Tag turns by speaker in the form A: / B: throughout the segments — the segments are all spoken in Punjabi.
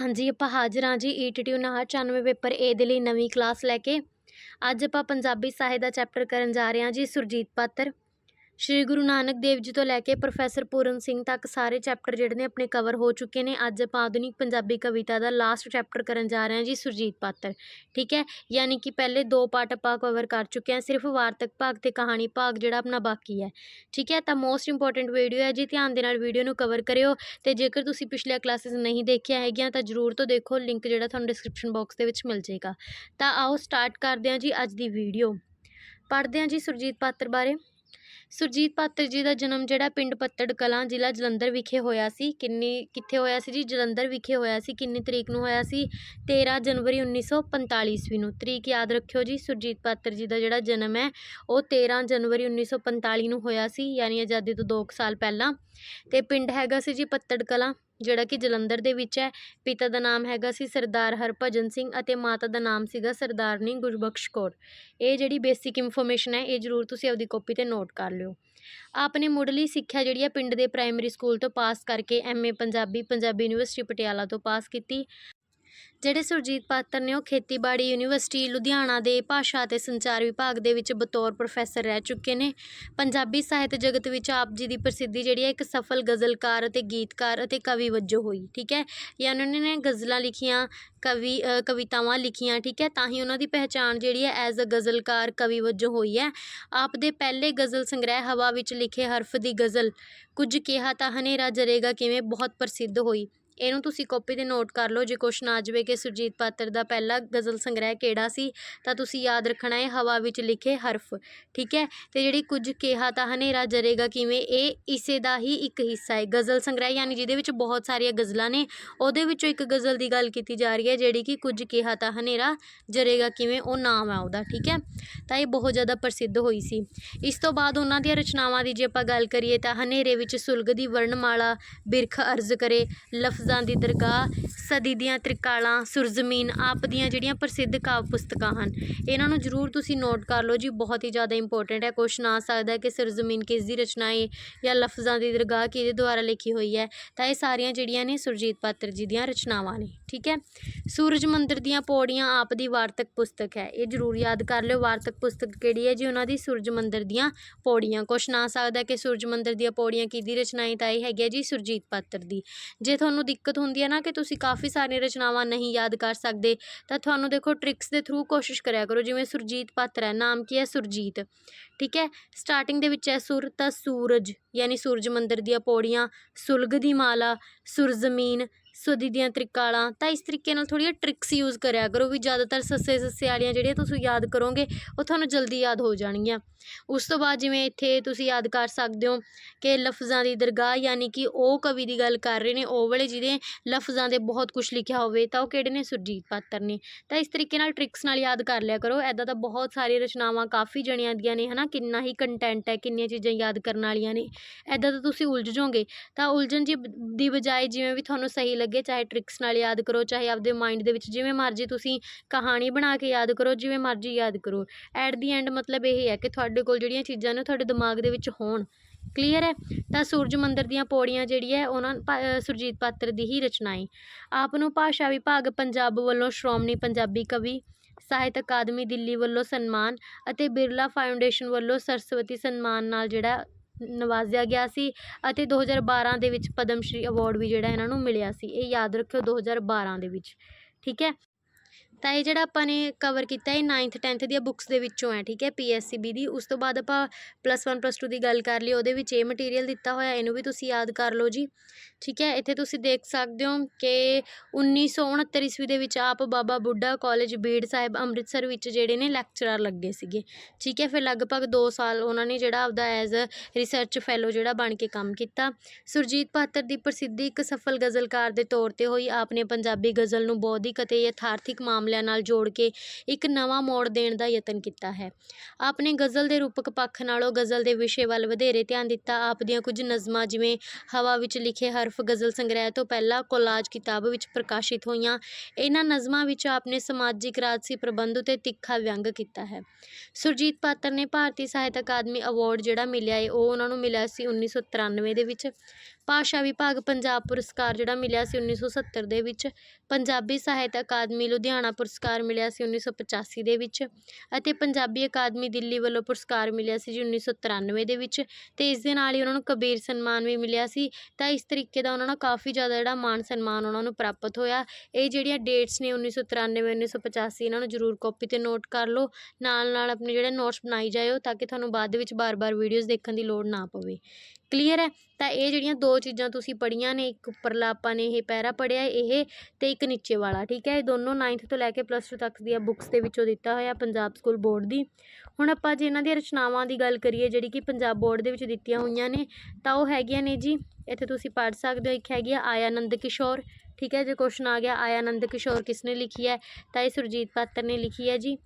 A: ਹਾਂਜੀ, ਆਪਾਂ ਹਾਜ਼ਰ ਹਾਂ ਜੀ ਈਟੀਟੀ 99 ਪੇਪਰ ਏ ਦੇ ਲਈ ਨਵੀਂ ਕਲਾਸ ਲੈ ਕੇ। ਅੱਜ ਆਪਾਂ ਪੰਜਾਬੀ ਸਾਹਿਤ ਦਾ ਚੈਪਟਰ ਕਰਨ ਜਾ ਰਹੇ ਹਾਂ ਜੀ, ਸੁਰਜੀਤ ਪਾਤਰ। ਸ਼੍ਰੀ ਗੁਰੂ ਨਾਨਕ ਦੇਵ ਜੀ ਤੋਂ ਲੈ ਕੇ ਪ੍ਰੋਫੈਸਰ ਪੂਰਨ ਸਿੰਘ ਤੱਕ ਸਾਰੇ ਚੈਪਟਰ ਜਿਹੜੇ ਨੇ ਆਪਣੇ ਕਵਰ ਹੋ ਚੁੱਕੇ ਨੇ। ਅੱਜ ਆਪਾਂ ਆਧੁਨਿਕ ਪੰਜਾਬੀ ਕਵਿਤਾ ਦਾ ਲਾਸਟ ਚੈਪਟਰ ਕਰਨ ਜਾ ਰਹੇ ਹਾਂ ਜੀ, ਸੁਰਜੀਤ ਪਾਤਰ। ਠੀਕ ਹੈ? ਯਾਨੀ ਕਿ ਪਹਿਲੇ ਦੋ ਪਾਰਟ ਆਪਾਂ ਕਵਰ ਕਰ ਚੁੱਕੇ ਹਾਂ, ਸਿਰਫ ਵਾਰਤਕ ਭਾਗ ਤੇ ਕਹਾਣੀ ਭਾਗ ਜਿਹੜਾ ਆਪਣਾ ਬਾਕੀ ਹੈ। ਠੀਕ ਹੈ? ਤਾਂ ਮੋਸਟ ਇੰਪੋਰਟੈਂਟ ਵੀਡੀਓ ਹੈ ਜੀ, ਧਿਆਨ ਦੇ ਨਾਲ ਵੀਡੀਓ ਨੂੰ ਕਵਰ ਕਰਿਓ ਤੇ ਜੇਕਰ ਤੁਸੀਂ ਪਿਛਲੀਆਂ ਕਲਾਸਿਸ ਨਹੀਂ ਦੇਖੀਆਂ ਹੈਗੀਆਂ ਤਾਂ ਜਰੂਰ ਤੋਂ ਦੇਖੋ ਲਿੰਕ ਜਿਹੜਾ ਤੁਹਾਨੂੰ ਡਿਸਕ੍ਰਿਪਸ਼ਨ ਬਾਕਸ ਦੇ ਵਿੱਚ ਮਿਲ ਜਾਏਗਾ। ਤਾਂ ਆਓ ਸਟਾਰਟ ਕਰਦੇ ਹਾਂ ਜੀ ਅੱਜ ਦੀ ਵੀਡੀਓ ਪੜ੍ਹਦੇ ਹਾਂ ਜੀ ਸੁਰਜੀਤ ਪਾਤਰ ਬਾਰੇ। ਸੁਰਜੀਤ ਪਾਤਰ ਜੀ ਦਾ ਜਨਮ ਜਿਹੜਾ ਪਿੰਡ ਪੱਤੜ ਕਲਾਂ ਜ਼ਿਲ੍ਹਾ ਜਲੰਧਰ ਵਿਖੇ ਹੋਇਆ ਸੀ। ਕਿੰਨੀ, ਕਿੱਥੇ ਹੋਇਆ ਸੀ ਜੀ? ਜਲੰਧਰ ਵਿਖੇ ਹੋਇਆ ਸੀ। ਕਿੰਨੀ ਤਰੀਕ ਨੂੰ ਹੋਇਆ ਸੀ? 13 ਜਨਵਰੀ 1945 ਈਸਵੀ ਨੂੰ। ਤਰੀਕ ਯਾਦ ਰੱਖਿਓ ਜੀ, ਸੁਰਜੀਤ ਪਾਤਰ ਜੀ ਦਾ ਜਿਹੜਾ ਜਨਮ ਹੈ, ਉਹ 13 ਜਨਵਰੀ 1945 ਨੂੰ ਹੋਇਆ ਸੀ, ਯਾਨੀ ਆਜ਼ਾਦੀ ਤੋਂ 2 ਸਾਲ ਪਹਿਲਾਂ। ਤੇ ਪਿੰਡ ਹੈਗਾ ਸੀ ਜੀ ਪੱਤੜ ਕਲਾਂ ਜਿਹੜਾ ਕਿ ਜਲੰਧਰ ਦੇ ਵਿੱਚ ਹੈ। ਪਿਤਾ ਦਾ ਨਾਮ ਹੈਗਾ ਸੀ ਸਰਦਾਰ ਹਰਭਜਨ ਸਿੰਘ ਅਤੇ ਮਾਤਾ ਦਾ ਨਾਮ ਸੀਗਾ ਸਰਦਾਰਨੀ ਗੁਰਬਖਸ਼ ਕੌਰ। ਇਹ ਜਿਹੜੀ ਬੇਸਿਕ ਇਨਫੋਰਮੇਸ਼ਨ ਹੈ, ਇਹ ਜ਼ਰੂਰ ਤੁਸੀਂ ਆਪਦੀ ਕਾਪੀ ਤੇ ਨੋਟ ਕਰ ਲਿਓ। ਆਪਨੇ ਮੁੱਢਲੀ ਸਿੱਖਿਆ ਜਿਹੜੀ ਹੈ, ਪਿੰਡ ਦੇ ਪ੍ਰਾਇਮਰੀ ਸਕੂਲ ਤੋਂ ਪਾਸ ਕਰਕੇ ਐਮਏ ਪੰਜਾਬੀ ਪੰਜਾਬੀ ਯੂਨੀਵਰਸਿਟੀ ਪਟਿਆਲਾ ਤੋਂ ਪਾਸ ਕੀਤੀ। ਜਿਹੜੇ ਸੁਰਜੀਤ ਪਾਤਰ ਨੇ ਉਹ ਖੇਤੀਬਾੜੀ ਯੂਨੀਵਰਸਿਟੀ, ਲੁਧਿਆਣਾ ਦੇ ਭਾਸ਼ਾ ਅਤੇ ਸੰਚਾਰ ਵਿਭਾਗ ਦੇ ਵਿੱਚ ਬਤੌਰ ਪ੍ਰੋਫੈਸਰ ਰਹਿ ਚੁੱਕੇ ਨੇ। ਪੰਜਾਬੀ ਸਾਹਿਤ ਜਗਤ ਵਿੱਚ ਆਪ ਜੀ ਦੀ ਪ੍ਰਸਿੱਧੀ ਜਿਹੜੀ ਹੈ, ਇੱਕ ਸਫਲ ਗਜ਼ਲਕਾਰ ਅਤੇ ਗੀਤਕਾਰ ਅਤੇ ਕਵੀ ਵਜੋਂ ਹੋਈ, ਠੀਕ ਹੈ? ਯਾਨੀ ਉਹਨਾਂ ਨੇ ਗਜ਼ਲਾਂ ਲਿਖੀਆਂ, ਕਵੀ ਕਵਿਤਾਵਾਂ ਲਿਖੀਆਂ, ਠੀਕ ਹੈ? ਤਾਂ ਹੀ ਉਹਨਾਂ ਦੀ ਪਹਿਚਾਣ ਜਿਹੜੀ ਹੈ, ਐਜ਼ ਅ ਗਜ਼ਲਕਾਰ ਕਵੀ ਵਜੋਂ ਹੋਈ ਹੈ। ਆਪ ਦੇ ਪਹਿਲੇ ਗਜ਼ਲ ਸੰਗ੍ਰਹਿ ਹਵਾ ਵਿੱਚ ਲਿਖੇ ਹਰਫ ਦੀ ਗਜ਼ਲ, ਕੁਝ ਕਿਹਾ ਤਾਂ ਹਨੇਰਾ ਜਰੇਗਾ ਕਿਵੇਂ? ਬਹੁਤ ਪ੍ਰਸਿੱਧ ਹੋਈ। ਇਹਨੂੰ ਤੁਸੀਂ ਕਾਪੀ ਤੇ ਨੋਟ ਕਰ ਲਓ, ਜੇ ਕੁਛ ਆ ਜਾਵੇ ਕਿ ਸੁਰਜੀਤ ਪਾਤਰ ਦਾ ਪਹਿਲਾ ਗਜ਼ਲ ਸੰਗ੍ਰਹਿ ਕਿਹੜਾ ਸੀ, ਤਾਂ ਤੁਸੀਂ ਯਾਦ ਰੱਖਣਾ ਹੈ ਹਵਾ ਵਿੱਚ ਲਿਖੇ ਹਰਫ, ਠੀਕ ਹੈ? ਅਤੇ ਜਿਹੜੀ ਕੁਝ ਕਿਹਾ ਤਾਂ ਹਨੇਰਾ ਜਰੇਗਾ ਕਿਵੇਂ? ਇਹ ਇਸੇ ਦਾ ਹੀ ਇੱਕ ਹਿੱਸਾ ਹੈ। ਗਜ਼ਲ ਸੰਗ੍ਰਹਿ ਯਾਨੀ ਜਿਹਦੇ ਵਿੱਚ ਬਹੁਤ ਸਾਰੀਆਂ ਗਜ਼ਲਾਂ ਨੇ, ਉਹਦੇ ਵਿੱਚੋਂ ਇੱਕ ਗਜ਼ਲ ਦੀ ਗੱਲ ਕੀਤੀ ਜਾ ਰਹੀ ਹੈ, ਜਿਹੜੀ ਕਿ ਕੁਝ ਕਿਹਾ ਤਾਂ ਹਨੇਰਾ ਜਰੇਗਾ ਕਿਵੇਂ? ਉਹ ਨਾਮ ਹੈ ਉਹਦਾ, ਠੀਕ ਹੈ? ਤਾਂ ਇਹ ਬਹੁਤ ਜ਼ਿਆਦਾ ਪ੍ਰਸਿੱਧ ਹੋਈ ਸੀ। ਇਸ ਤੋਂ ਬਾਅਦ ਉਹਨਾਂ ਦੀਆਂ ਰਚਨਾਵਾਂ ਦੀ ਜੇ ਆਪਾਂ ਗੱਲ ਕਰੀਏ ਤਾਂ ਹਨੇਰੇ ਵਿੱਚ ਸੁਲਗਦੀ ਵਰਣਮਾਲਾ ਬਿਰਖ ਅਰਜ਼ ਕਰੇ, ਲਫ਼ਜ਼ਾਂ ਦੀ ਦਰਗਾਹ, ਸਦੀ ਦੀਆਂ ਤ੍ਰਿਕਾਲਾਂ, ਸੁਰਜ਼ਮੀਨ, ਆਪ ਦੀਆਂ ਜਿਹੜੀਆਂ ਪ੍ਰਸਿੱਧ ਕਾਵਿ ਪੁਸਤਕਾਂ ਹਨ। ਇਹਨਾਂ ਨੂੰ ਜ਼ਰੂਰ ਤੁਸੀਂ ਨੋਟ ਕਰ ਲਓ ਜੀ, ਬਹੁਤ ਹੀ ਜ਼ਿਆਦਾ ਇੰਪੋਰਟੈਂਟ ਹੈ। ਕੁਐਸਚਨ ਆ ਸਕਦਾ ਕਿ ਸੁਰਜ਼ਮੀਨ ਕਿਸ ਦੀ ਰਚਨਾ ਹੈ ਜਾਂ ਲਫ਼ਜ਼ਾਂ ਦੀ ਦਰਗਾਹ ਕਿਹਦੇ ਦੁਆਰਾ ਲਿਖੀ ਹੋਈ ਹੈ। ਤਾਂ ਇਹ ਸਾਰੀਆਂ ਜਿਹੜੀਆਂ ਨੇ ਸੁਰਜੀਤ ਪਾਤਰ ਜੀ ਦੀਆਂ ਰਚਨਾਵਾਂ ਨੇ, ਠੀਕ ਹੈ? ਸੂਰਜ ਮੰਦਰ ਦੀਆਂ ਪੌੜੀਆਂ ਆਪ ਦੀ ਵਾਰਤਕ ਪੁਸਤਕ ਹੈ। ਇਹ ਜ਼ਰੂਰ ਯਾਦ ਕਰ ਲਿਓ, ਵਾਰਤਕ ਪੁਸਤਕ ਕਿਹੜੀ ਹੈ ਜੀ? ਉਹਨਾਂ ਦੀ ਸੂਰਜ ਮੰਦਰ ਦੀਆਂ ਪੌੜੀਆਂ। ਕੁਐਸਚਨ ਆ ਸਕਦਾ ਕਿ ਸੂਰਜ ਮੰਦਰ ਦੀਆਂ ਪੌੜੀਆਂ ਕਿਹਦੀ ਰਚਨਾ ਹੈ ਤਾਂ ਇਹ ਹੈਗੀ ਹੈ ਜੀ ਸੁਰਜੀਤ ਪਾਤਰ ਦੀ। ਜੇ ਤੁਹਾਨੂੰ ਦਿੱਕਤ ਹੁੰਦੀ ਹੈ ਨਾ ਕਿ ਤੁਸੀਂ ਕਾਫੀ ਸਾਰੀਆਂ ਰਚਨਾਵਾਂ ਨਹੀਂ ਯਾਦ ਕਰ ਸਕਦੇ, ਤਾਂ ਤੁਹਾਨੂੰ ਦੇਖੋ ਟ੍ਰਿਕਸ ਦੇ ਥਰੂ ਕੋਸ਼ਿਸ਼ ਕਰਿਆ ਕਰੋ, ਜਿਵੇਂ ਸੁਰਜੀਤ ਪਾਤਰ ਹੈ, ਨਾਮ ਕੀ ਹੈ? ਸੁਰਜੀਤ, ਠੀਕ ਹੈ? ਸਟਾਰਟਿੰਗ ਦੇ ਵਿੱਚ ਹੈ ਸੁਰ ਤਾਂ ਸੂਰਜ, ਯਾਨੀ ਸੂਰਜ ਮੰਦਰ ਦੀਆਂ ਪੌੜੀਆਂ, ਸੁਲਗ ਦੀ ਮਾਲਾ ਸੁਰਜ਼ਮੀਨ ਸੁਦੀ ਦੀਆਂ ਤ੍ਰਿਕਾਲਾਂ ਤਾਂ ਇਸ ਤਰੀਕੇ ਨਾਲ ਥੋੜ੍ਹੀਆਂ ਟ੍ਰਿਕਸ ਯੂਜ਼ ਕਰਿਆ ਕਰੋ ਵੀ ਜ਼ਿਆਦਾਤਰ ਸੱਸੇ ਸੱਸੇ ਵਾਲੀਆਂ ਜਿਹੜੀਆਂ ਤੁਸੀਂ ਯਾਦ ਕਰੋਗੇ, ਉਹ ਤੁਹਾਨੂੰ ਜਲਦੀ ਯਾਦ ਹੋ ਜਾਣਗੀਆਂ। ਉਸ ਤੋਂ ਬਾਅਦ ਜਿਵੇਂ ਇੱਥੇ ਤੁਸੀਂ ਯਾਦ ਕਰ ਸਕਦੇ ਹੋ ਕਿ ਲਫ਼ਜ਼ਾਂ ਦੀ ਦਰਗਾਹ ਯਾਨੀ ਕਿ ਉਹ ਕਵੀ ਦੀ ਗੱਲ ਕਰ ਰਹੇ ਨੇ, ਉਹ ਵਾਲੇ ਜਿਹਦੇ ਲਫ਼ਜ਼ਾਂ ਦੇ ਬਹੁਤ ਕੁਝ ਲਿਖਿਆ ਹੋਵੇ, ਤਾਂ ਉਹ ਕਿਹੜੇ ਨੇ? ਸੁਰਜੀਤ ਪਾਤਰ ਨੇ। ਤਾਂ ਇਸ ਤਰੀਕੇ ਨਾਲ ਟ੍ਰਿਕਸ ਨਾਲ ਯਾਦ ਕਰ ਲਿਆ ਕਰੋ ਐਦਾਂ ਤਾਂ ਬਹੁਤ ਸਾਰੀਆਂ ਰਚਨਾਵਾਂ ਕਾਫੀ ਜਣਿਆਂ ਦੀਆਂ ਨੇ, ਹਨਾ? ਕਿੰਨਾ ਹੀ ਕੰਟੈਂਟ ਹੈ, ਕਿੰਨੀਆਂ ਚੀਜ਼ਾਂ ਯਾਦ ਕਰਨ ਵਾਲੀਆਂ ਨੇ। ਐਦਾਂ ਤਾਂ ਤੁਸੀਂ ਉਲਝ ਜਾਓਗੇ। ਤਾਂ ਉਲਝਣ ਜੀ ਦੀ ਬਜਾਏ ਜਿਵੇਂ ਵੀ ਤੁਹਾਨੂੰ ਸਹੀ ਲੱਗੇ, ਚਾਹੇ ਟ੍ਰਿਕਸ ਨਾਲ ਯਾਦ ਕਰੋ, ਚਾਹੇ ਆਪਦੇ ਮਾਇੰਡ ਦੇ ਵਿੱਚ ਜਿਵੇਂ ਮਰਜ਼ੀ ਤੁਸੀਂ ਕਹਾਣੀ ਬਣਾ ਕੇ ਯਾਦ ਕਰੋ, ਜਿਵੇਂ ਮਰਜ਼ੀ ਯਾਦ ਕਰੋ। ਐਟ ਦੀ ਐਂਡ ਮਤਲਬ ਇਹ ਹੈ ਕਿ ਤੁਹਾਡੇ ਕੋਲ ਜਿਹੜੀਆਂ ਚੀਜ਼ਾਂ ਨੇ ਤੁਹਾਡੇ ਦਿਮਾਗ ਦੇ ਵਿੱਚ ਹੋਣ। ਕਲੀਅਰ ਹੈ? ਤਾਂ ਸੂਰਜ ਮੰਦਰ ਦੀਆਂ ਪੌੜੀਆਂ ਜਿਹੜੀ ਹੈ, ਉਹਨਾਂ ਸੁਰਜੀਤ ਪਾਤਰ ਦੀ ਹੀ ਰਚਨਾ ਹੈ ਆਪ ਨੂੰ ਭਾਸ਼ਾ ਵਿਭਾਗ ਪੰਜਾਬ ਵੱਲੋਂ ਸ਼੍ਰੋਮਣੀ ਪੰਜਾਬੀ ਕਵੀ, ਸਾਹਿਤ ਅਕਾਦਮੀ ਦਿੱਲੀ ਵੱਲੋਂ ਸਨਮਾਨ ਅਤੇ ਬਿਰਲਾ ਫਾਊਂਡੇਸ਼ਨ ਵੱਲੋਂ ਸਰਸਵਤੀ ਸਨਮਾਨ ਨਾਲ ਜਿਹੜਾ ਨਿਵਾਜ਼ਿਆ ਗਿਆ ਸੀ ਅਤੇ 2012 ਦੇ ਵਿੱਚ ਪਦਮ ਸ਼੍ਰੀ ਅਵਾਰਡ ਵੀ ਜਿਹੜਾ ਇਹਨਾਂ ਨੂੰ ਮਿਲਿਆ ਸੀ, ਇਹ ਯਾਦ ਰੱਖਿਓ 2012 ਦੇ ਵਿੱਚ, ਠੀਕ ਹੈ? ਤਾਂ ਇਹ ਜਿਹੜਾ ਆਪਾਂ ਨੇ ਕਵਰ ਕੀਤਾ ਇਹ 9th 10th ਦੀਆਂ ਬੁੱਕਸ ਦੇ ਵਿੱਚੋਂ ਹੈ, ਠੀਕ ਹੈ ਪੀਐਸਸੀਬੀ ਦੀ। ਉਸ ਤੋਂ ਬਾਅਦ ਆਪਾਂ ਪਲੱਸ 1 ਪਲੱਸ 2 ਦੀ ਗੱਲ ਕਰ ਲਈ ਉਹਦੇ ਵਿੱਚ ਇਹ ਮਟੀਰੀਅਲ ਦਿੱਤਾ ਹੋਇਆ, ਇਹਨੂੰ ਵੀ ਤੁਸੀਂ ਯਾਦ ਕਰ ਲਓ ਜੀ। ਠੀਕ ਹੈ, ਇੱਥੇ ਤੁਸੀਂ ਦੇਖ ਸਕਦੇ ਹੋ ਕਿ 1969 ਈਸਵੀ ਦੇ ਵਿੱਚ ਆਪ ਬਾਬਾ ਬੁੱਢਾ ਕਾਲਜ ਬੀੜ ਸਾਹਿਬ ਅੰਮ੍ਰਿਤਸਰ ਵਿੱਚ ਜਿਹੜੇ ਨੇ ਲੈਕਚਰਰ ਲੱਗੇ ਸੀਗੇ। ਠੀਕ ਹੈ, ਫਿਰ ਲਗਭਗ 2 ਸਾਲ ਉਹਨਾਂ ਨੇ ਜਿਹੜਾ ਆਪਦਾ ਐਜ਼ ਅ ਰਿਸਰਚ ਫੈਲੋ ਜਿਹੜਾ ਬਣ ਕੇ ਕੰਮ ਕੀਤਾ। ਸੁਰਜੀਤ ਪਾਤਰ ਦੀ ਪ੍ਰਸਿੱਧੀ ਇੱਕ ਸਫਲ ਗਜ਼ਲਕਾਰ ਦੇ ਤੌਰ ਤੇ ਹੋਈ। ਆਪ ਨੇ ਪੰਜਾਬੀ ਗਜ਼ਲ ਨੂੰ ਬੌਧਿਕ ਅਤੇ ਯਥਾਰਥਿਕ ਮਾਮਲੇ ਮੁਕਾਬਲਿਆਂ ਨਾਲ ਜੋੜ ਕੇ ਇੱਕ ਨਵਾਂ ਮੋੜ ਦੇਣ ਦਾ ਯਤਨ ਕੀਤਾ ਹੈ। ਆਪ ਨੇ ਗਜ਼ਲ ਦੇ ਰੂਪਕ ਪੱਖ ਨਾਲੋਂ ਗਜ਼ਲ ਦੇ ਵਿਸ਼ੇ ਵੱਲ ਵਧੇਰੇ ਧਿਆਨ ਦਿੱਤਾ। ਆਪ ਦੀਆਂ ਕੁਝ ਨਜ਼ਮਾਂ ਜਿਵੇਂ ਹਵਾ ਵਿੱਚ ਲਿਖੇ ਹਰਫ ਗਜ਼ਲ ਸੰਗ੍ਰਹਿ ਤੋਂ ਪਹਿਲਾਂ ਕੋਲਾਜ ਕਿਤਾਬ ਵਿੱਚ ਪ੍ਰਕਾਸ਼ਿਤ ਹੋਈਆਂ, ਇਹਨਾਂ ਨਜ਼ਮਾਂ ਵਿੱਚ ਆਪ ਨੇ ਸਮਾਜਿਕ, ਰਾਜਸੀ ਪ੍ਰਬੰਧ ਉਤੇ ਤਿੱਖਾ ਵਿਅੰਗ ਕੀਤਾ ਹੈ। ਸੁਰਜੀਤ ਪਾਤਰ ਨੇ ਭਾਰਤੀ ਸਾਹਿਤ ਅਕਾਦਮੀ ਅਵਾਰਡ ਜਿਹੜਾ ਮਿਲਿਆ ਹੈ ਉਹ ਉਹਨਾਂ ਨੂੰ ਮਿਲਿਆ ਸੀ 1993 ਦੇ ਵਿੱਚ। ਭਾਸ਼ਾ ਵਿਭਾਗ ਪੰਜਾਬ ਪੁਰਸਕਾਰ ਜਿਹੜਾ ਮਿਲਿਆ ਸੀ 1970 ਦੇ ਵਿੱਚ, ਪੰਜਾਬੀ ਸਾਹਿਤ ਅਕਾਦਮੀ ਲੁਧਿਆਣਾ ਪੁਰਸਕਾਰ ਮਿਲਿਆ ਸੀ 1985 ਦੇ ਵਿੱਚ ਅਤੇ ਪੰਜਾਬੀ ਅਕਾਦਮੀ ਦਿੱਲੀ ਵੱਲੋਂ ਪੁਰਸਕਾਰ ਮਿਲਿਆ ਸੀ ਜੀ 1993 ਦੇ ਵਿੱਚ ਅਤੇ ਇਸ ਦੇ ਨਾਲ ਹੀ ਉਹਨਾਂ ਨੂੰ ਕਬੀਰ ਸਨਮਾਨ ਵੀ ਮਿਲਿਆ ਸੀ, ਤਾਂ ਇਸ ਤਰੀਕੇ ਦਾ ਉਹਨਾਂ ਨੂੰ ਕਾਫੀ ਜ਼ਿਆਦਾ ਜਿਹੜਾ ਮਾਣ ਸਨਮਾਨ ਉਹਨਾਂ ਨੂੰ ਪ੍ਰਾਪਤ ਹੋਇਆ। ਇਹ ਜਿਹੜੀਆਂ ਡੇਟਸ ਨੇ 1993 1985 ਇਹਨਾਂ ਨੂੰ ਜ਼ਰੂਰ ਕਾਪੀ ਤੇ ਨੋਟ ਕਰ ਲਓ ਨਾਲ ਨਾਲ ਆਪਣੇ ਜਿਹੜੇ ਨੋਟਸ ਬਣਾਈ ਜਾਇਓ ਤਾਂ ਕਿ ਤੁਹਾਨੂੰ ਬਾਅਦ ਦੇ ਵਿੱਚ ਬਾਰ-ਬਾਰ ਵੀਡੀਓਜ਼ ਦੇਖਣ ਦੀ ਲੋੜ ਨਾ ਪਵੇ। ਕਲੀਅਰ ਹੈ, ਤਾਂ ਇਹ ਜਿਹੜੀਆਂ ਦੋ ਚੀਜ਼ਾਂ ਤੁਸੀਂ ਪੜ੍ਹੀਆਂ ਨੇ, ਇੱਕ ਉੱਪਰਲਾ ਆਪਾਂ ਨੇ ਇਹ ਪੈਰਾ ਪੜ੍ਹਿਆ, ਇਹ ਤੇ ਇੱਕ ਨੀਚੇ ਵਾਲਾ, ਠੀਕ ਹੈ? ਇਹ ਦੋਨੋਂ 9th ਤੋਂ ਲੈ ਕੇ ਪਲੱਸ 2 ਤੱਕ ਦੀਆਂ ਬੁੱਕਸ ਦੇ ਵਿੱਚੋਂ ਦਿੱਤਾ ਹੋਇਆ ਪੰਜਾਬ ਸਕੂਲ ਬੋਰਡ ਦੀ। ਹੁਣ ਆਪਾਂ ਜੇ ਇਹਨਾਂ ਦੀਆਂ ਰਚਨਾਵਾਂ ਦੀ ਗੱਲ ਕਰੀਏ, ਜਿਹੜੀ ਕਿ ਪੰਜਾਬ ਬੋਰਡ ਦੇ ਵਿੱਚ ਦਿੱਤੀਆਂ ਹੋਈਆਂ ਨੇ, ਤਾਂ ਉਹ ਹੈਗੀਆਂ ਨੇ ਜੀ, ਇੱਥੇ ਤੁਸੀਂ ਪੜ੍ਹ ਸਕਦੇ ਹੋ, ਇੱਕ ਹੈਗੀ ਆ ਆਯਾਨੰਦ ਕਿਸ਼ੋਰ, ਠੀਕ ਹੈ? ਜੇ ਕੁਐਸਚਨ ਆ ਗਿਆ ਆਯਾਨੰਦ ਕਿਸ਼ੋਰ ਕਿਸ ਨੇ ਲਿਖੀ ਹੈ? ਤਾਂ ਇਹ ਸੁਰਜੀਤ ਪਾਤਰ ਨੇ ਲਿਖੀ ਹੈ ਜੀ।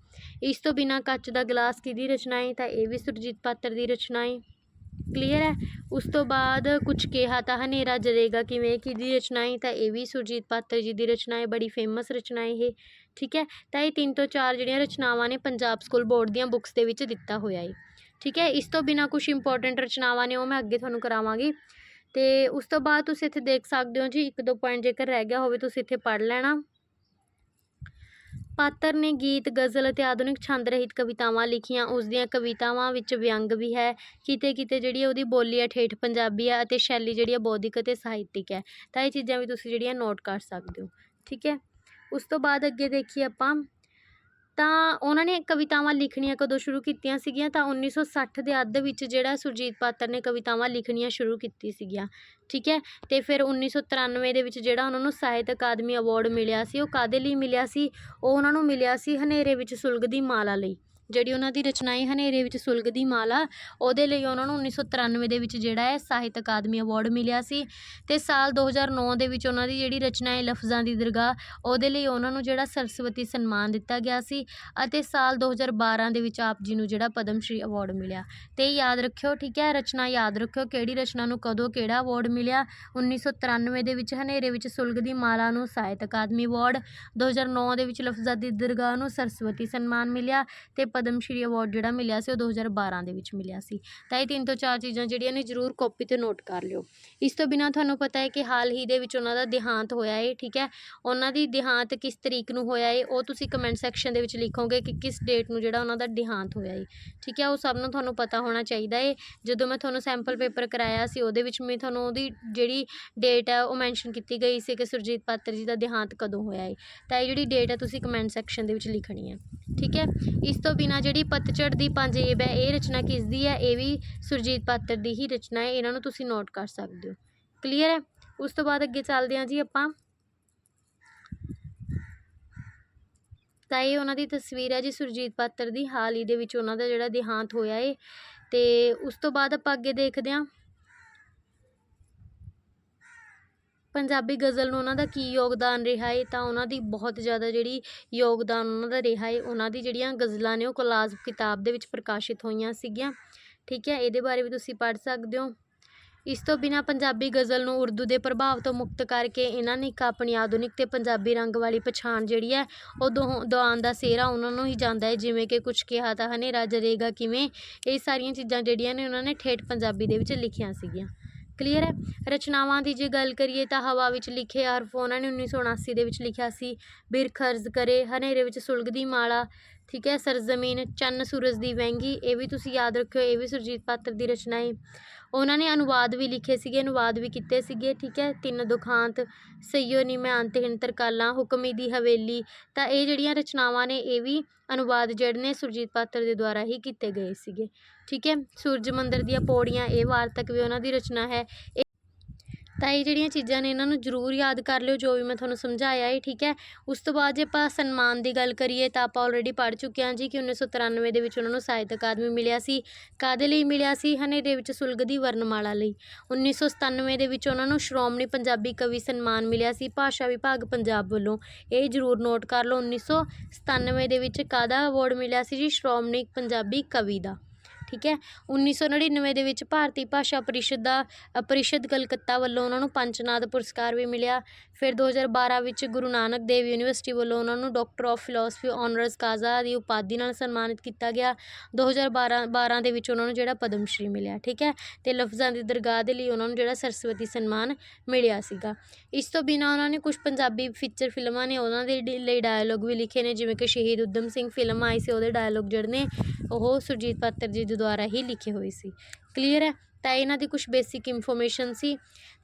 A: ਇਸ ਤੋਂ ਬਿਨਾ ਕੱਚ ਦਾ ਗਲਾਸ ਕਿਹਦੀ ਰਚਨਾ ਹੈ? ਤਾਂ ਇਹ ਵੀ ਸੁਰਜੀਤ ਪਾਤਰ ਦੀ ਰਚਨਾ ਹੈ। ਕਲੀਅਰ ਹੈ। ਉਸ ਤੋਂ ਬਾਅਦ ਕੁਝ ਕਿਹਾ ਤਾਂ ਹਨੇਰਾ ਜਰੇਗਾ ਕਿਵੇਂ? ਕਿਹਦੀ ਰਚਨਾ ਹੈ ਤਾਂ ਇਹ ਵੀ ਸੁਰਜੀਤ ਪਾਤਰ ਜੀ ਦੀ ਰਚਨਾ ਹੈ, ਬੜੀ ਫੇਮਸ ਰਚਨਾ ਹੈ ਇਹ। ਠੀਕ ਹੈ? ਤਾਂ ਇਹ ਤਿੰਨ ਤੋਂ ਚਾਰ ਜਿਹੜੀਆਂ ਰਚਨਾਵਾਂ ਨੇ ਪੰਜਾਬ ਸਕੂਲ ਬੋਰਡ ਦੀਆਂ ਬੁੱਕਸ ਦੇ ਵਿੱਚ ਦਿੱਤਾ ਹੋਇਆ ਹੈ ਠੀਕ ਹੈ? ਇਸ ਤੋਂ ਬਿਨਾ ਕੁਝ ਇੰਪੋਰਟੈਂਟ ਰਚਨਾਵਾਂ ਨੇ ਉਹ ਮੈਂ ਅੱਗੇ ਤੁਹਾਨੂੰ ਕਰਾਵਾਂਗੀ। ਤੇ ਉਸ ਤੋਂ ਬਾਅਦ ਤੁਸੀਂ ਇੱਥੇ ਦੇਖ ਸਕਦੇ ਹੋ ਜੀ, ਇੱਕ ਦੋ ਪੁਆਇੰਟ ਜੇਕਰ ਰਹਿ ਗਿਆ ਹੋਵੇ ਤੁਸੀਂ ਇੱਥੇ ਪੜ੍ਹ ਲੈਣਾ। ਪਾਤਰ ਨੇ ਗੀਤ, ਗਜ਼ਲ ਅਤੇ ਆਧੁਨਿਕ ਛੰਦ ਰਹਿਤ ਕਵਿਤਾਵਾਂ ਲਿਖੀਆਂ। ਉਸ ਦੀਆਂ ਕਵਿਤਾਵਾਂ ਵਿੱਚ ਵਿਅੰਗ ਵੀ ਹੈ। ਕਿਤੇ ਕਿਤੇ ਜਿਹੜੀ ਉਹਦੀ ਬੋਲੀ ਆ ਠੇਠ ਪੰਜਾਬੀ ਆ ਅਤੇ ਸ਼ੈਲੀ ਜਿਹੜੀ ਆ ਬੌਧਿਕ ਅਤੇ ਸਾਹਿਤਿਕ ਹੈ। ਤਾਂ ਇਹ ਚੀਜ਼ਾਂ ਵੀ ਤੁਸੀਂ ਜਿਹੜੀਆਂ ਨੋਟ ਕਰ ਸਕਦੇ ਹੋ। ਠੀਕ ਹੈ? ਉਸ ਤੋਂ ਬਾਅਦ ਅੱਗੇ ਦੇਖੀਏ ਆਪਾਂ। ਤਾਂ ਉਹਨਾਂ ਨੇ ਕਵਿਤਾਵਾਂ ਲਿਖਣੀਆਂ ਕਦੋਂ ਸ਼ੁਰੂ ਕੀਤੀਆਂ ਸੀਗੀਆਂ? ਤਾਂ 1960 ਦੇ ਅੱਧ ਵਿੱਚ ਜਿਹੜਾ ਸੁਰਜੀਤ ਪਾਤਰ ਨੇ ਕਵਿਤਾਵਾਂ ਲਿਖਣੀਆਂ ਸ਼ੁਰੂ ਕੀਤੀ ਸੀਗੀਆਂ, ਠੀਕ ਹੈ? ਅਤੇ ਫਿਰ 1993 ਦੇ ਵਿੱਚ ਜਿਹੜਾ ਉਹਨਾਂ ਨੂੰ ਸਾਹਿਤ ਅਕਾਦਮੀ ਅਵਾਰਡ ਮਿਲਿਆ ਸੀ, ਉਹ ਕਾਹਦੇ ਲਈ ਮਿਲਿਆ ਸੀ? ਉਹ ਉਹਨਾਂ ਨੂੰ ਮਿਲਿਆ ਸੀ ਹਨੇਰੇ ਵਿੱਚ ਸੁਲਗਦੀ ਮਾਲਾ ਲਈ। ਜਿਹੜੀ ਉਹਨਾਂ ਦੀ ਰਚਨਾਈ ਹਨੇਰੇ ਵਿੱਚ ਸੁਲਗਦੀ ਮਾਲਾ, ਉਹਦੇ ਲਈ ਉਹਨਾਂ ਨੂੰ 1993 ਦੇ ਵਿੱਚ ਜਿਹੜਾ ਹੈ ਸਾਹਿਤ ਅਕਾਦਮੀ ਅਵਾਰਡ ਮਿਲਿਆ ਸੀ ਅਤੇ ਸਾਲ 2009 ਦੇ ਵਿੱਚ ਉਹਨਾਂ ਦੀ ਜਿਹੜੀ ਰਚਨਾ ਹੈ ਲਫ਼ਜ਼ਾਂ ਦੀ ਦਰਗਾਹ, ਉਹਦੇ ਲਈ ਉਹਨਾਂ ਨੂੰ ਜਿਹੜਾ ਸਰਸਵਤੀ ਸਨਮਾਨ ਦਿੱਤਾ ਗਿਆ ਸੀ ਅਤੇ ਸਾਲ 2012 ਦੇ ਵਿੱਚ ਆਪ ਜੀ ਨੂੰ ਜਿਹੜਾ ਪਦਮ ਸ਼੍ਰੀ ਅਵਾਰਡ ਮਿਲਿਆ। ਅਤੇ ਯਾਦ ਰੱਖਿਓ, ਠੀਕ ਹੈ, ਰਚਨਾ ਯਾਦ ਰੱਖਿਓ ਕਿਹੜੀ ਰਚਨਾ ਨੂੰ ਕਦੋਂ ਕਿਹੜਾ ਅਵਾਰਡ ਮਿਲਿਆ? 1993 ਦੇ ਵਿੱਚ ਹਨੇਰੇ ਵਿੱਚ ਸੁਲਗਦੀ ਮਾਲਾ ਨੂੰ ਸਾਹਿਤ ਅਕਾਦਮੀ ਅਵਾਰਡ 2009 ਦੇ ਵਿੱਚ ਲਫ਼ਜ਼ਾਂ ਦੀ ਦਰਗਾਹ ਨੂੰ ਸਰਸਵਤੀ ਸਨਮਾਨ ਮਿਲਿਆ ਅਤੇ ਪਦਮ ਸ਼੍ਰੀ ਅਵਾਰਡ ਜਿਹੜਾ ਮਿਲਿਆ ਸੀ ਉਹ 2012 ਦੇ ਵਿੱਚ ਮਿਲਿਆ ਸੀ। ਤਾਂ ਇਹ ਤਿੰਨ ਤੋਂ ਚਾਰ ਚੀਜ਼ਾਂ ਜਿਹੜੀਆਂ ਨੇ ਜ਼ਰੂਰ ਕਾਪੀ ਤੇ ਨੋਟ ਕਰ ਲਿਓ। ਇਸ ਤੋਂ ਬਿਨਾ ਤੁਹਾਨੂੰ ਪਤਾ ਹੈ ਕਿ ਹਾਲ ਹੀ ਦੇ ਵਿੱਚ ਉਹਨਾਂ ਦਾ ਦੇਹਾਂਤ ਹੋਇਆ ਹੈ ਠੀਕ ਹੈ? ਉਹਨਾਂ ਦੀ ਦੇਹਾਂਤ ਕਿਸ ਤਰੀਕ ਨੂੰ ਹੋਇਆ ਹੈ ਉਹ ਤੁਸੀਂ ਕਮੈਂਟ ਸੈਕਸ਼ਨ ਦੇ ਵਿੱਚ ਲਿਖੋਗੇ ਕਿ ਕਿਸ ਡੇਟ ਨੂੰ ਜਿਹੜਾ ਉਹਨਾਂ ਦਾ ਦੇਹਾਂਤ ਹੋਇਆ ਹੈ ਠੀਕ ਹੈ? ਉਹ ਸਭ ਨੂੰ ਤੁਹਾਨੂੰ ਪਤਾ ਹੋਣਾ ਚਾਹੀਦਾ ਹੈ ਜਦੋਂ ਮੈਂ ਤੁਹਾਨੂੰ ਸੈਂਪਲ ਪੇਪਰ ਕਰਾਇਆ ਸੀ, ਉਹਦੇ ਵਿੱਚ ਮੈਂ ਤੁਹਾਨੂੰ ਉਹਦੀ ਜਿਹੜੀ ਡੇਟ ਹੈ, ਉਹ ਮੈਂਸ਼ਨ ਕੀਤੀ ਗਈ ਸੀ ਕਿ ਸੁਰਜੀਤ ਪਾਤਰ ਜੀ ਦਾ ਦੇਹਾਂਤ ਕਦੋਂ ਹੋਇਆ ਹੈ ਤਾਂ ਇਹ ਜਿਹੜੀ ਡੇਟ ਹੈ, ਤੁਸੀਂ ਕਮੈਂਟ ਸੈਕਸ਼ਨ ਦੇ ਵਿੱਚ ਲਿਖਣੀ ਹੈ, ਠੀਕ ਹੈ? ਇਸ ਤੋਂ ਬਿਨਾ ਜਿਹੜੀ ਪਤਝੜ ਦੀ ਪੰਜੇਬ ਹੈ, ਇਹ ਰਚਨਾ ਕਿਸ ਦੀ ਹੈ? ਇਹ ਵੀ ਸੁਰਜੀਤ ਪਾਤਰ ਦੀ ਹੀ ਰਚਨਾ ਹੈ। ਇਹਨਾਂ ਨੂੰ ਤੁਸੀਂ ਨੋਟ ਕਰ ਸਕਦੇ ਹੋ। ਕਲੀਅਰ ਹੈ? ਉਸ ਤੋਂ ਬਾਅਦ ਅੱਗੇ ਚੱਲਦੇ ਹਾਂ ਜੀ ਆਪਾਂ। ਤਾਂ ਇਹ ਉਹਨਾਂ ਦੀ ਤਸਵੀਰ ਹੈ ਜੀ, ਸੁਰਜੀਤ ਪਾਤਰ ਦੀ। ਹਾਲ ਹੀ ਦੇ ਵਿੱਚ ਉਹਨਾਂ ਦਾ ਜਿਹੜਾ ਦੇਹਾਂਤ ਹੋਇਆ ਏ। ਤੇ ਉਸ ਤੋਂ ਬਾਅਦ ਆਪਾਂ ਅੱਗੇ ਦੇਖਦੇ ਹਾਂ। ਪੰਜਾਬੀ ਗਜ਼ਲ ਨੂੰ ਉਹਨਾਂ ਦਾ ਕੀ ਯੋਗਦਾਨ ਰਿਹਾ ਹੈ ਤਾਂ ਉਹਨਾਂ ਦੀ ਬਹੁਤ ਜ਼ਿਆਦਾ ਜਿਹੜੀ ਯੋਗਦਾਨ ਉਹਨਾਂ ਦਾ ਰਿਹਾ ਹੈ ਉਹਨਾਂ ਦੀ ਜਿਹੜੀਆਂ ਗਜ਼ਲਾਂ ਨੇ ਉਹ ਕੋਲਾਜ ਕਿਤਾਬ ਦੇ ਵਿੱਚ ਪ੍ਰਕਾਸ਼ਿਤ ਹੋਈਆਂ ਸੀਗੀਆਂ। ਠੀਕ ਹੈ, ਇਹਦੇ ਬਾਰੇ ਵੀ ਤੁਸੀਂ ਪੜ੍ਹ ਸਕਦੇ ਹੋ। ਇਸ ਤੋਂ ਬਿਨਾ ਪੰਜਾਬੀ ਗਜ਼ਲ ਨੂੰ ਉਰਦੂ ਦੇ ਪ੍ਰਭਾਵ ਤੋਂ ਮੁਕਤ ਕਰਕੇ ਇਹਨਾਂ ਨੇ ਇੱਕ ਆਪਣੀ ਆਧੁਨਿਕ ਤੇ ਪੰਜਾਬੀ ਰੰਗ ਵਾਲੀ ਪਛਾਣ ਜਿਹੜੀ ਹੈ, ਉਹ ਦੋ ਦੁਆਨ ਦਾ ਸਿਹਰਾ ਉਹਨਾਂ ਨੂੰ ਹੀ ਜਾਂਦਾ ਹੈ ਜਿਵੇਂ ਕਿ ਕੁਝ ਕਿਹਾ ਤਾਂ ਹਨੇਰਾ ਜਰੇਗਾ ਕਿਵੇਂ, ਇਹ ਸਾਰੀਆਂ ਚੀਜ਼ਾਂ ਜਿਹੜੀਆਂ ਨੇ ਉਹਨਾਂ ਨੇ ਠੇਠ ਪੰਜਾਬੀ ਦੇ ਵਿੱਚ ਲਿਖੀਆਂ ਸੀਗੀਆਂ। ਕਲੀਅਰ ਹੈ। ਰਚਨਾਵਾਂ ਦੀ ਜੇ ਗੱਲ ਕਰੀਏ ਤਾਂ ਹਵਾ ਵਿੱਚ ਲਿਖੇ ਹਰਫ ਉਹਨਾਂ ਨੇ 1979 ਦੇ ਵਿੱਚ ਲਿਖਿਆ ਸੀ। ਬਿਰਖ ਅਰਜ਼ ਕਰੇ, ਹਨੇਰੇ ਵਿੱਚ ਸੁਲਗਦੀ ਮਾਲਾ, ਠੀਕ ਹੈ, ਸਰਜ਼ਮੀਨ, ਚੰਨ ਸੂਰਜ ਦੀ ਵਹਿੰਗੀ, ਇਹ ਵੀ ਤੁਸੀਂ ਯਾਦ ਰੱਖਿਓ, ਇਹ ਵੀ ਸੁਰਜੀਤ ਪਾਤਰ ਦੀ ਰਚਨਾ ਹੈ ਉਹਨਾਂ ਨੇ ਅਨੁਵਾਦ ਵੀ ਲਿਖੇ ਸੀਗੇ, ਅਨੁਵਾਦ ਵੀ ਕੀਤੇ ਸੀਗੇ, ਠੀਕ ਹੈ, ਤਿੰਨ ਦੁਖਾਂਤ, ਸਈਓ ਨੀ ਮੈਂ ਅੰਤਹੀਨ ਤਰਕਾਲਾਂ, ਹੁਕਮੀ ਦੀ ਹਵੇਲੀ, ਤਾਂ ਇਹ ਜਿਹੜੀਆਂ ਰਚਨਾਵਾਂ ਨੇ, ਇਹ ਵੀ ਅਨੁਵਾਦ ਜਿਹੜੇ ਨੇ ਸੁਰਜੀਤ ਪਾਤਰ ਦੇ ਦੁਆਰਾ ਹੀ ਕੀਤੇ ਗਏ ਸੀਗੇ। ਠੀਕ ਹੈ? ਸੂਰਜ ਮੰਦਰ ਦੀਆਂ ਪੌੜੀਆਂ, ਇਹ ਵਾਰਤਕ ਵੀ ਉਹਨਾਂ ਦੀ ਰਚਨਾ ਹੈ। ਤਾਂ ਇਹ ਜਿਹੜੀਆਂ ਚੀਜ਼ਾਂ ਨੇ, ਇਹਨਾਂ ਨੂੰ ਜ਼ਰੂਰ ਯਾਦ ਕਰ ਲਿਓ, ਜੋ ਵੀ ਮੈਂ ਤੁਹਾਨੂੰ ਸਮਝਾਇਆ ਹੈ ਠੀਕ ਹੈ? ਉਸ ਤੋਂ ਬਾਅਦ ਜੇ ਆਪਾਂ ਸਨਮਾਨ ਦੀ ਗੱਲ ਕਰੀਏ, ਤਾਂ ਆਪਾਂ ਆਲਰੇਡੀ ਪੜ੍ਹ ਚੁੱਕੇ ਹਾਂ ਜੀ ਕਿ 1993 ਦੇ ਵਿੱਚ ਉਹਨਾਂ ਨੂੰ ਸਾਹਿਤ ਅਕਾਦਮੀ ਮਿਲਿਆ ਸੀ। ਕਾਦੇ ਲਈ ਮਿਲਿਆ ਸੀ? ਹਨੇਰੇ ਵਿੱਚ ਸੁਲਗਦੀ ਵਰਨਮਾਲਾ ਲਈ। 1997 ਦੇ ਵਿੱਚ ਉਹਨਾਂ ਨੂੰ ਸ਼੍ਰੋਮਣੀ ਪੰਜਾਬੀ ਕਵੀ ਸਨਮਾਨ ਮਿਲਿਆ ਸੀ, ਭਾਸ਼ਾ ਵਿਭਾਗ ਪੰਜਾਬ ਵੱਲੋਂ। ਇਹ ਜ਼ਰੂਰ ਨੋਟ ਕਰ ਲਓ 1997 ਦੇ ਵਿੱਚ ਕਾਹਦਾ ਅਵਾਰਡ ਮਿਲਿਆ ਸੀ ਜੀ? ਸ਼੍ਰੋਮਣੀ ਪੰਜਾਬੀ ਕਵੀ ਦਾ। ਠੀਕ ਹੈ? 1999 ਦੇ ਵਿੱਚ ਭਾਰਤੀ ਭਾਸ਼ਾ ਪਰਿਸ਼ਦ ਦਾ ਪਰਿਸ਼ਦ ਕਲਕੱਤਾ ਵੱਲੋਂ ਉਹਨਾਂ ਨੂੰ ਪੰਚਨਾਦ ਪੁਰਸਕਾਰ ਵੀ ਮਿਲਿਆ। ਫਿਰ 2012 ਵਿੱਚ ਗੁਰੂ ਨਾਨਕ ਦੇਵ ਯੂਨੀਵਰਸਿਟੀ ਵੱਲੋਂ ਉਹਨਾਂ ਨੂੰ doctor of philosophy honoris causa ਦੀ ਉਪਾਧੀ ਨਾਲ ਸਨਮਾਨਿਤ ਕੀਤਾ ਗਿਆ। 2012 12 ਦੇ ਵਿੱਚ ਉਹਨਾਂ ਨੂੰ ਜਿਹੜਾ ਪਦਮ ਸ਼੍ਰੀ ਮਿਲਿਆ, ਠੀਕ ਹੈ? ਤੇ ਲਫ਼ਜ਼ਾਂ ਦੀ ਦਰਗਾਹ ਦੇ ਲਈ ਉਹਨਾਂ ਨੂੰ ਜਿਹੜਾ ਸਰਸਵਤੀ ਸਨਮਾਨ ਮਿਲਿਆ ਸੀਗਾ। ਇਸ ਤੋਂ ਬਿਨਾਂ ਉਹਨਾਂ ਨੇ ਕੁਝ ਪੰਜਾਬੀ ਫੀਚਰ ਫਿਲਮਾਂ ਨੇ ਉਹਨਾਂ ਦੇ ਡੀ- ਲਈ ਡਾਇਲੋਗ ਵੀ ਲਿਖੇ ਨੇ, ਜਿਵੇਂ ਕਿ ਸ਼ਹੀਦ ਉਦਮ ਸਿੰਘ ਫਿਲਮ ਆਈ ਸੀ, ਉਹਦੇ ਡਾਇਲੋਗ ਜਿਹੜੇ ਨੇ, ਉਹ ਸੁਰਜੀਤ ਪਾਤਰ ਜੀ ਦੁਆਰਾ ਹੀ ਲਿਖੇ ਹੋਏ ਸੀ। ਕਲੀਅਰ ਹੈ? ਤਾਂ ਇਹਨਾਂ ਦੀ ਕੁਝ ਬੇਸਿਕ ਇਨਫੋਰਮੇਸ਼ਨ ਸੀ।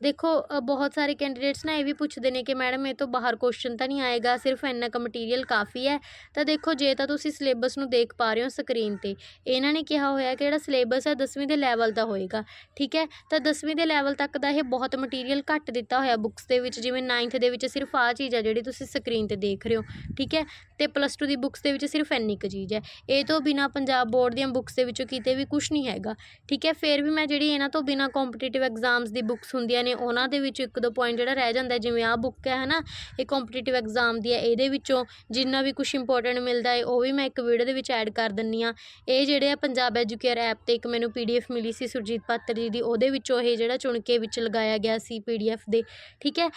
A: ਦੇਖੋ ਬਹੁਤ ਸਾਰੇ ਕੈਂਡੀਡੇਟਸ ਨਾ ਇਹ ਵੀ ਪੁੱਛਦੇ ਨੇ ਕਿ ਮੈਡਮ, ਇਹ ਤੋਂ ਬਾਹਰ ਕੁਐਸਚਨ ਤਾਂ ਨਹੀਂ ਆਏਗਾ, ਸਿਰਫ ਇੰਨਾ ਕੁ ਮਟੀਰੀਅਲ ਕਾਫੀ ਹੈ। ਤਾਂ ਦੇਖੋ, ਜੇ ਤਾਂ ਤੁਸੀਂ ਸਿਲੇਬਸ ਨੂੰ ਦੇਖ ਪਾ ਰਹੇ ਹੋ ਸਕਰੀਨ ਤੇ, ਇਹਨਾਂ ਨੇ ਕਿਹਾ ਹੋਇਆ ਕਿ ਜਿਹੜਾ ਸਿਲੇਬਸ ਹੈ 10ਵੀਂ ਦੇ ਲੈਵਲ ਦਾ ਹੋਏਗਾ, ਠੀਕ ਹੈ? ਤਾਂ 10ਵੀਂ ਦੇ ਲੈਵਲ ਤੱਕ ਦਾ ਇਹ ਬਹੁਤ ਮਟੀਰੀਅਲ ਘੱਟ ਦਿੱਤਾ ਹੋਇਆ ਬੁੱਕਸ ਦੇ ਵਿੱਚ, ਜਿਵੇਂ 9th ਦੇ ਵਿੱਚ ਸਿਰਫ ਆ ਚੀਜ਼ ਹੈ ਜਿਹੜੀ ਤੁਸੀਂ ਸਕਰੀਨ ਤੇ ਦੇਖ ਰਹੇ ਹੋ, ਠੀਕ ਹੈ? ਤੇ ਪਲੱਸ 2 ਦੀ ਬੁੱਕਸ ਦੇ ਵਿੱਚ ਸਿਰਫ ਇੰਨੀ ਕੁ ਚੀਜ਼ ਹੈ। ਇਹ ਤੋਂ ਬਿਨਾ ਪੰਜਾਬ ਬੋਰਡ ਦੀਆਂ ਬੁੱਕਸ ਦੇ ਵਿੱਚੋਂ ਕਿਤੇ ਵੀ ਕੁਝ ਨਹੀਂ ਹੈਗਾ, ਠੀਕ ਹੈ? ਫਿਰ ਵੀ ਮੈਂ ਜਿਹੜੀ ਇਹਨਾਂ ਤੋਂ ਬਿਨਾ ਕੰਪੀਟੀਟਿਵ ਐਗਜ਼ਾਮਸ ਦੀ ਬੁੱਕਸ ਹੁੰਦੀਆਂ ਨੇ, ਉਹਨਾਂ ਦੇ ਵਿੱਚ ਇੱਕ ਦੋ ਪੁਆਇੰਟ ਜਿਹੜਾ ਰਹਿ ਜਾਂਦਾ ਜਿਵੇਂ ਆਹ ਬੁੱਕ ਹੈ, ਹਨਾ, ਇਹ ਕੰਪੀਟੀਟਿਵ ਐਗਜ਼ਾਮ ਦੀ ਹੈ, ਇਹਦੇ ਵਿੱਚੋਂ ਜਿੰਨਾ ਵੀ ਕੁਝ ਇੰਪੋਰਟੈਂਟ ਮਿਲਦਾ ਹੈ, ਉਹ ਵੀ ਮੈਂ ਇੱਕ ਵੀਡੀਓ ਦੇ ਵਿੱਚ ਐਡ ਕਰ ਦਿੰਨੀ ਆ ਇਹ ਜਿਹੜੇ ਆ ਪੰਜਾਬ ਐਜੂਕੇਅਰ ਐਪ ਤੇ ਇੱਕ ਮੈਨੂੰ ਪੀਡੀਐਫ ਮਿਲੀ ਸੀ ਸੁਰਜੀਤ ਪਾਤਰ ਜੀ ਦੀ, ਉਹਦੇ ਵਿੱਚੋਂ ਇਹ ਜਿਹੜਾ ਚੁਣ ਕੇ ਵਿੱਚ ਲਗਾਇਆ ਗਿਆ ਸੀ ਪੀਡੀਐਫ ਦੇ, ਠੀਕ ਹੈ?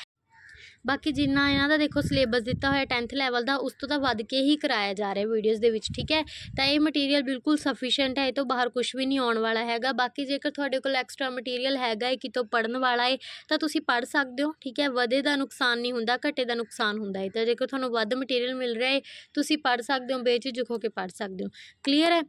A: ਬਾਕੀ ਜਿੰਨਾ ਇਹਨਾਂ ਦਾ ਦੇਖੋ ਸਿਲੇਬਸ ਦਿੱਤਾ ਹੋਇਆ 10th ਲੈਵਲ ਦਾ, ਉਸ ਤੋਂ ਤਾਂ ਵੱਧ ਕੇ ਹੀ ਕਰਾਇਆ ਜਾ ਰਿਹਾ ਵੀਡੀਓਜ਼ ਦੇ ਵਿੱਚ, ਠੀਕ ਹੈ? ਤਾਂ ਇਹ ਮਟੀਰੀਅਲ ਬਿਲਕੁਲ ਸਫੀਸ਼ੀਐਂਟ ਹੈ, ਇਹ ਤੋਂ ਬਾਹਰ ਕੁਝ ਵੀ ਨਹੀਂ ਆਉਣ ਵਾਲਾ ਹੈਗਾ। ਬਾਕੀ ਜੇਕਰ ਤੁਹਾਡੇ ਕੋਲ ਐਕਸਟਰਾ ਮਟੀਰੀਅਲ ਹੈਗਾ ਹੈ, ਕਿਤੋਂ ਪੜਨ ਵਾਲਾ ਹੈ, ਤਾਂ ਤੁਸੀਂ ਪੜ ਸਕਦੇ ਹੋ, ਠੀਕ ਹੈ? ਵਧੇ ਦਾ ਨੁਕਸਾਨ ਨਹੀਂ ਹੁੰਦਾ, ਘਟੇ ਦਾ ਨੁਕਸਾਨ ਹੁੰਦਾ ਹੈ। ਤਾਂ ਜੇਕਰ ਤੁਹਾਨੂੰ ਵੱਧ ਮਟੀਰੀਅਲ ਮਿਲ ਰਿਹਾ ਹੈ, ਤੁਸੀਂ ਪੜ ਸਕਦੇ ਹੋ, ਬੇਝਿਜਕ ਹੋ ਕੇ ਪੜ ਸਕਦੇ ਹੋ। ਕਲੀਅਰ ਹੈ?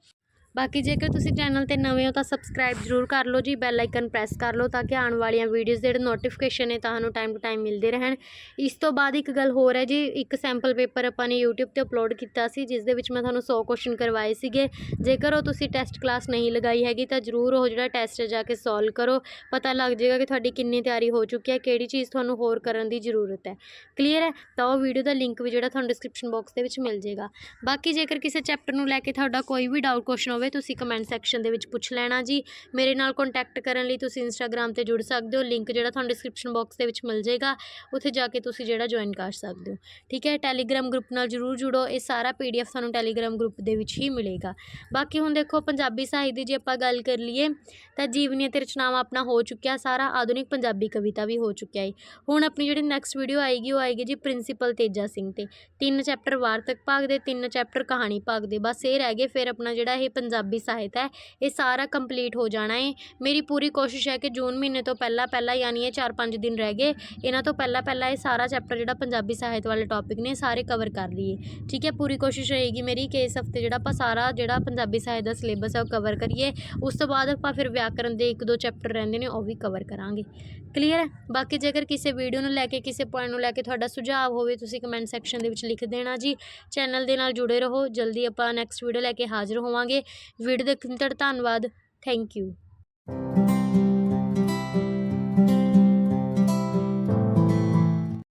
A: ਬਾਕੀ ਜੇਕਰ ਤੁਸੀਂ ਚੈਨਲ ਤੇ ਨਵੇਂ ਹੋ ਤਾਂ ਸਬਸਕ੍ਰਾਈਬ ਜ਼ਰੂਰ ਕਰ ਲਓ ਜੀ ਬੈਲ ਆਈਕਨ ਪ੍ਰੈਸ ਕਰ ਲਓ ਤਾਂ ਕਿ ਆਉਣ ਵਾਲੀਆਂ ਵੀਡੀਓਜ਼ ਦੇ ਜਿਹੜੇ ਨੋਟੀਫਿਕੇਸ਼ਨ ਨੇ ਤੁਹਾਨੂੰ ਟਾਈਮ ਟੂ ਟਾਈਮ ਮਿਲਦੇ ਰਹਿਣ। ਇਸ ਤੋਂ ਬਾਅਦ ਇੱਕ ਗੱਲ ਹੋਰ ਹੈ ਜੀ, ਇੱਕ ਸੈਂਪਲ ਪੇਪਰ ਆਪਾਂ ਨੇ YouTube ਤੇ ਅਪਲੋਡ ਕੀਤਾ ਸੀ, ਜਿਸ ਦੇ ਵਿੱਚ ਮੈਂ ਤੁਹਾਨੂੰ 100 ਕੁਐਸਚਨ ਕਰਵਾਏ ਸੀਗੇ। ਜੇਕਰ ਉਹ ਤੁਸੀਂ ਟੈਸਟ ਕਲਾਸ ਨਹੀਂ ਲਗਾਈ ਹੈਗੀ ਤਾਂ ਜ਼ਰੂਰ ਉਹ ਜਿਹੜਾ ਟੈਸਟ ਜਾ ਕੇ ਸੋਲਵ ਕਰੋ। ਪਤਾ ਲੱਗ ਜਾਏਗਾ ਕਿ ਤੁਹਾਡੀ ਕਿੰਨੀ ਤਿਆਰੀ ਹੋ ਚੁੱਕੀ ਹੈ, ਕਿਹੜੀ ਚੀਜ਼ ਤੁਹਾਨੂੰ ਹੋਰ ਕਰਨ ਦੀ ਜ਼ਰੂਰਤ ਹੈ। ਕਲੀਅਰ ਹੈ? ਤਾਂ ਉਹ ਵੀਡੀਓ ਦਾ ਲਿੰਕ ਵੀ ਜਿਹੜਾ ਤੁਹਾਨੂੰ ਡਿਸਕ੍ਰਿਪਸ਼ਨ ਬਾਕਸ ਦੇ ਵਿੱਚ ਮਿਲ ਜਾਏਗਾ। ਬਾਕੀ ਜੇਕਰ ਕਿਸੇ ਚੈਪਟਰ ਨੂੰ ਲੈ ਕੇ ਤੁਹਾਡਾ ਕੋਈ ਵੀ ਡਾਊਟ ਕੁਐਸਚਨ ਹੋਵੇ ਤੁਸੀਂ ਕਮੈਂਟ ਸੈਕਸ਼ਨ ਦੇ ਵਿੱਚ ਪੁੱਛ ਲੈਣਾ ਜੀ। ਮੇਰੇ ਨਾਲ ਕੰਟੈਕਟ ਕਰਨ ਲਈ ਤੁਸੀਂ ਇੰਸਟਾਗ੍ਰam ਤੇ ਜੁੜ ਸਕਦੇ ਹੋ। ਲਿੰਕ ਜਿਹੜਾ ਤੁਹਾਨੂੰ ਡਿਸਕ੍ਰਿਪਸ਼ਨ ਬਾਕਸ ਦੇ ਵਿੱਚ ਮਿਲ ਜਾਏਗਾ। ਉੱਥੇ ਜਾ ਕੇ ਤੁਸੀਂ ਜਿਹੜਾ ਜੁਆਇਨ ਕਰ ਸਕਦੇ ਹੋ। ਠੀਕ ਹੈ ਟੈਲੀਗ੍ਰਾਮ ਗਰੁੱਪ ਨਾਲ ਜਰੂਰ ਜੁੜੋ। ਇਹ ਸਾਰਾ ਪੀਡੀਐਫ ਤੁਹਾਨੂੰ ਟੈਲੀਗ੍ਰਾਮ ਗਰੁੱਪ ਦੇ ਵਿੱਚ ਹੀ ਮਿਲੇਗਾ। ਬਾਕੀ ਹੁਣ ਦੇਖੋ, ਪੰਜਾਬੀ ਸਾਹਿਤ ਦੀ ਜੇ ਆਪਾਂ ਗੱਲ ਕਰ ਲਈਏ, ਤਾਂ ਜੀਵਨੀ ਤੇ ਰਚਨਾਵਾਂ ਆਪਣਾ ਹੋ ਚੁੱਕਿਆ, ਸਾਰਾ ਆਧੁਨਿਕ ਪੰਜਾਬੀ ਕਵਿਤਾ ਵੀ ਹੋ ਚੁੱਕਿਆ ਹੈ ਹੁਣ ਆਪਣੀ ਜਿਹੜੀ ਨੈਕਸਟ ਵੀਡੀਓ ਆਏਗੀ, ਉਹ ਆਏਗੀ ਜੀ ਪ੍ਰਿੰਸੀਪਲ ਤੇਜਾ ਸਿੰਘ ਤੇ। ਤਿੰਨ ਚੈਪਟਰ ਵਾਰਤਕ ਭਾਗ ਦੇ, ਤਿੰਨ ਚੈਪਟਰ ਕਹਾਣੀ ਭਾਗ ਦੇ। ਬਸ ਇਹ ਰਹਿ ਗਏ, ਫਿਰ ਆਪਣਾ ਜਿਹੜਾ ਇਹ ਪੰਜਾਬੀ ਪੰਜਾਬੀ ਸਾਹਿਤ ਹੈ, ਇਹ ਸਾਰਾ ਕੰਪਲੀਟ ਹੋ ਜਾਣਾ ਹੈ ਮੇਰੀ ਪੂਰੀ ਕੋਸ਼ਿਸ਼ ਹੈ ਕਿ ਜੂਨ ਮਹੀਨੇ ਤੋਂ ਪਹਿਲਾਂ ਪਹਿਲਾਂ ਯਾਨੀ ਇਹ 4-5 ਦਿਨ ਰਹਿ ਗਏ, ਇਹਨਾਂ ਤੋਂ ਪਹਿਲਾਂ ਪਹਿਲਾਂ ਇਹ ਸਾਰਾ ਚੈਪਟਰ ਜਿਹੜਾ ਪੰਜਾਬੀ ਸਾਹਿਤ ਵਾਲੇ ਟੌਪਿਕ ਨੇ ਸਾਰੇ ਕਵਰ ਕਰ ਲਈਏ। ਠੀਕ ਹੈ, ਪੂਰੀ ਕੋਸ਼ਿਸ਼ ਰਹੇਗੀ ਮੇਰੀ ਕਿ ਇਸ ਹਫ਼ਤੇ ਜਿਹੜਾ ਆਪਾਂ ਸਾਰਾ ਜਿਹੜਾ ਪੰਜਾਬੀ ਸਾਹਿਤ ਦਾ ਸਿਲੇਬਸ ਹੈ ਉਹ ਕਵਰ ਕਰੀਏ। ਉਸ ਤੋਂ ਬਾਅਦ ਆਪਾਂ ਫਿਰ ਵਿਆਕਰਨ ਦੇ ਇੱਕ ਦੋ ਚੈਪਟਰ ਰਹਿੰਦੇ ਨੇ, ਉਹ ਵੀ ਕਵਰ ਕਰਾਂਗੇ। ਕਲੀਅਰ ਹੈ? ਬਾਕੀ ਜੇਕਰ ਕਿਸੇ ਵੀਡੀਓ ਨੂੰ ਲੈ ਕੇ, ਕਿਸੇ ਪੁਆਇੰਟ ਨੂੰ ਲੈ ਕੇ ਤੁਹਾਡਾ ਸੁਝਾਅ ਹੋਵੇ, ਤੁਸੀਂ ਕਮੈਂਟ ਸੈਕਸ਼ਨ ਦੇ ਵਿੱਚ ਲਿਖ ਦੇਣਾ ਜੀ। ਚੈਨਲ ਦੇ ਨਾਲ ਜੁੜੇ ਰਹੋ, ਜਲਦੀ ਆਪਾਂ ਨੈਕਸਟ ਵੀਡੀਓ ਲੈ ਕੇ ਹਾਜ਼ਰ ਹੋਵਾਂਗੇ। ਵੀਡੀਓ ਦੇਖਣ ਲਈ ਤੁਹਾਡਾ ਧੰਨਵਾਦ। Thank you